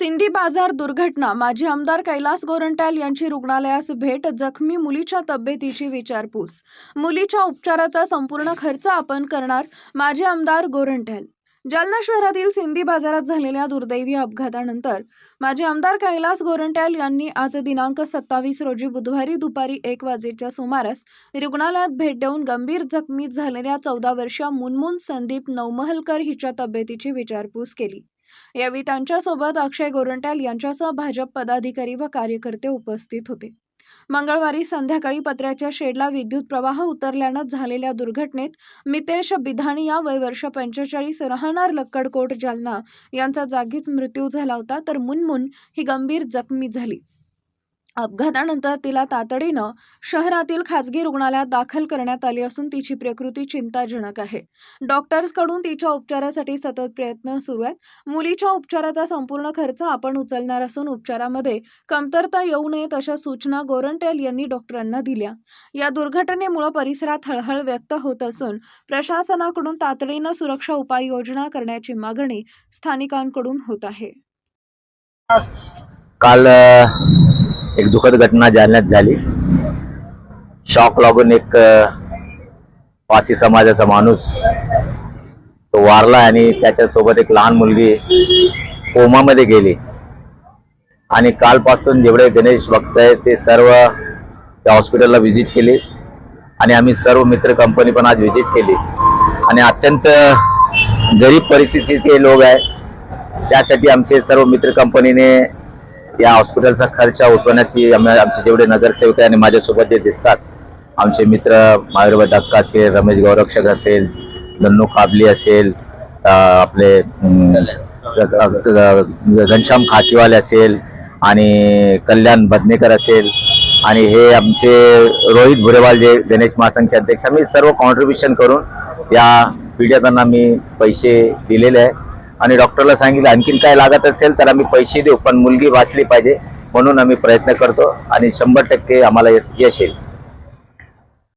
सिंधी बाजार दुर्घटना. माजी आमदार कैलास गोरंट्याल यांची रुग्णालयास भेट जखमी मुलीच्या तब्येतीची विचारपूस. मुलीच्या उपचाराचा संपूर्ण खर्च आपण करणार माजी आमदार गोरंट्याल. जालना शहरातील सिंधी बाजारात झालेल्या दुर्दैवी अपघातानंतर माजी आमदार कैलास गोरंट्याल यांनी आज दिनांक सत्तावीस रोजी बुधवारी दुपारी एक वाजेच्या सुमारास रुग्णालयात भेट देऊन गंभीर जखमी झालेल्या चौदा वर्षीय मुनमुन संदीप नवमहलकर हिच्या तब्येतीची विचारपूस केली. यावेळी त्यांच्यासोबत अक्षय गोरंट्याल यांच्यासह भाजप पदाधिकारी व कार्यकर्ते उपस्थित होते. मंगळवारी संध्याकाळी पत्र्याच्या शेडला विद्युत प्रवाह उतरल्यानं झालेल्या दुर्घटनेत मितेश बिधानिया वय वर्ष पंचेचाळीस राहणार लक्कडकोट जालना यांचा जागीच मृत्यू झाला होता तर मुनमुन ही गंभीर जखमी झाली. अपघातानंतर तिला तातडीनं शहरातील खासगी रुग्णालयात दाखल करण्यात आली असून तिची प्रकृती चिंताजनक आहे. डॉक्टर्सकडून तिच्या उपचारासाठी सतत प्रयत्न सुरू आहेत. मुलीच्या उपचाराचा संपूर्ण खर्च आपण उचलणार असून उपचारामध्ये कमतरता येऊ नयेत अशा सूचना गोरंटेल यांनी डॉक्टरांना दिल्या. या दुर्घटनेमुळे परिसरात हळहळ व्यक्त होत असून प्रशासनाकडून तातडीनं सुरक्षा उपाययोजना करण्याची मागणी स्थानिकांकडून होत आहे. काल एक दुःखद घटना जालन्यात झाली. शॉक लागून एक पासी समाजाचा माणूस तो वारला आणि त्याच्यासोबत एक लहान मुलगी कोमामध्ये गेली. आणि कालपासून जेवढे गणेश भक्त आहेत ते सर्व त्या हॉस्पिटलला व्हिजिट केली. आणि आम्ही सर्व मित्र कंपनी पण आज व्हिजिट केली. आणि अत्यंत गरीब परिस्थितीचे लोक आहे त्यासाठी आमचे सर्व मित्र कंपनीने या हॉस्पिटलचा खर्च उठवण्याची आमचे जेवढे नगरसेवक आहे आणि माझ्यासोबत जे दिसतात आमचे मित्र महावीर धक्का असेल रमेश गौरक्षक असेल नन्नू काबली असेल आपले घनश्याम खाकीवाले असेल आणि कल्याण बदनेकर असेल आणि हे आमचे रोहित भुरेवाल जे गणेश महासंघचे अध्यक्ष आम्ही सर्व कॉन्ट्रीब्युशन करून या पीडितांना मी पैसे दिलेले आहे. आणि डॉक्टरला सांगितलं आणखीन काय लागत असेल तर आम्ही पैसे देऊ पण मुलगी वाचली पाहिजे म्हणून आम्ही प्रयत्न करतो आणि शंभर टक्के आम्हाला यश येईल.